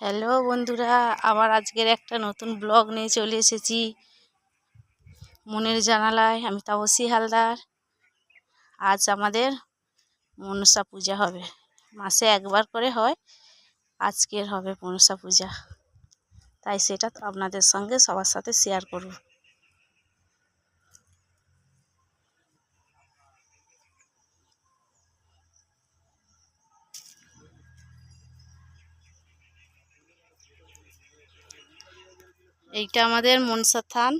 Hello বন্ধুরা আবার আজকের একটা নতুন ব্লগ নিয়ে চলে এসেছি। মনের জানালায়, আমি তাপসী হালদার। আজ আমাদের মনসা পূজা হবে। মাসে একবার করে হয়, আজকের হবে মনসা পূজা। তাই সেটা আপনাদের সঙ্গে সবার সাথে শেয়ার করব। এইটা আমাদের মনসা থান।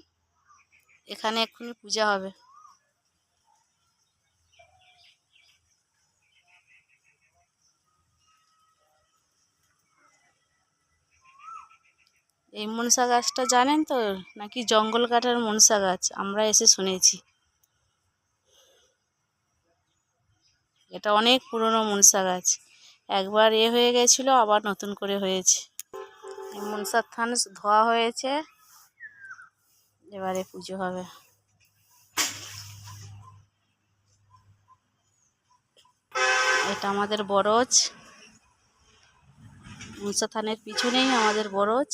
এখানে এক্ষুনি পূজা হবে। এই মনসা গাছটা জানেন তো, নাকি জঙ্গল কাটার মনসা গাছ? আমরা এসে শুনেছি। এটা অনেক পুরনো মনসা গাছ। একবার এ হয়ে গেছিল, আবার নতুন করে হয়েছে। মনসার থান ধোয়া হয়েছে। এবারে পুজো হবে। এটা আমাদের বরজ। মনসা থানের পিছনেই আমাদের বরজ।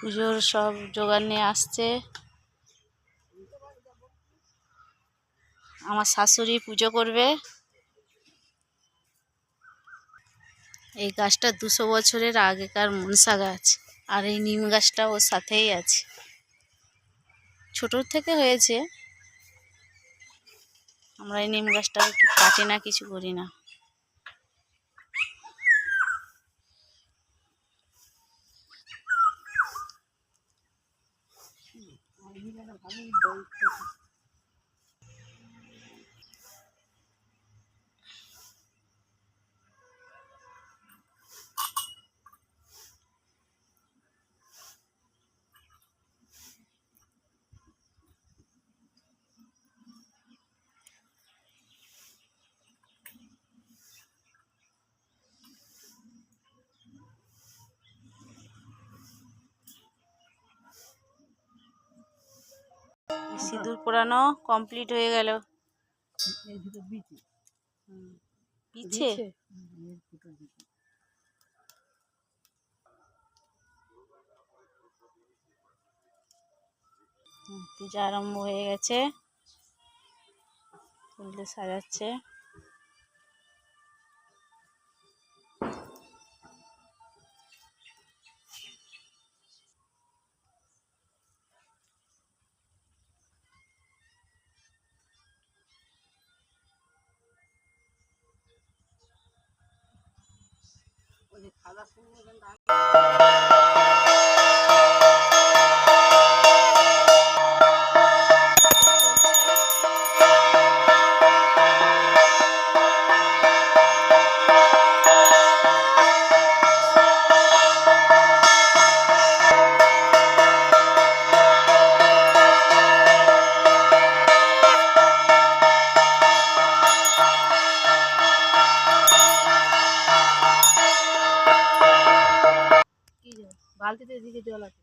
পুজোর সব জোগাড় নিয়ে আসছে। আমার শাশুড়ি পুজো করবে। এই গাছটা দুশো বছরের আগেকার মনসা গাছ, আর এই নিম গাছটা ওর সাথেই আছে। ছোটোর থেকে হয়েছে। আমরা এই নিম গাছটাকে কাটি না, কিছু করি না। Thank you. সিঁদুর পোড়ানো কমপ্লিট হয়ে গেল। পিছে পূজা আরম্ভ হয়ে গেছে। ফুল দিয়ে সাজাচ্ছে। কি বালতিতে এদিকে জল আছে।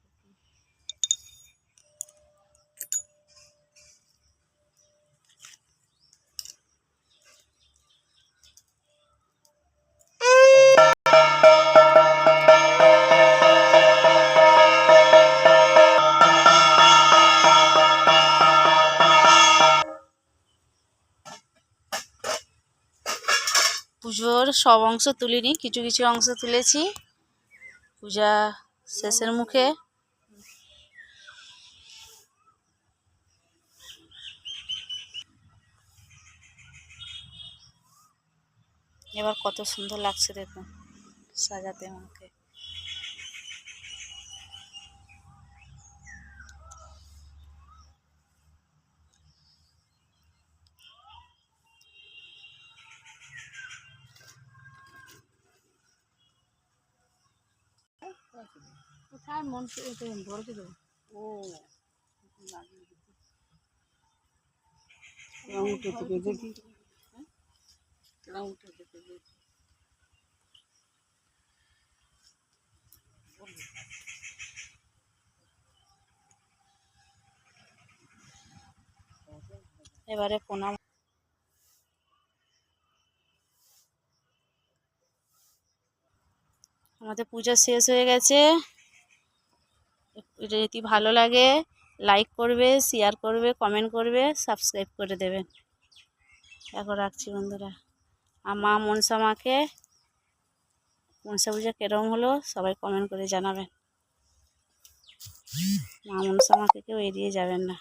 পুজোর সব অংশ তুলিনি কিছু কিছু অংশ তুলেছি। পূজা শেষের মুখে। এবার কত সুন্দর লাগছে দেখুন সাজাতে আমাকে। কোথায় মন ধরেছে তো ও। থেকে দেখি উঠে দিয়েছে এবারে প্রণাম। আমাদের পূজা শেষ হয়ে গেছে। যদি ভালো লাগে লাইক করবে শেয়ার করবে কমেন্ট করবে সাবস্ক্রাইব করে দেবেন। এখন রাখছি বন্ধুরা। আর মা মনসা মাকে, মনসা পূজা কেরম হলো সবাই কমেন্ট করে জানাবেন। মা মনসা মাকে কেউ এড়িয়ে যাবেন না।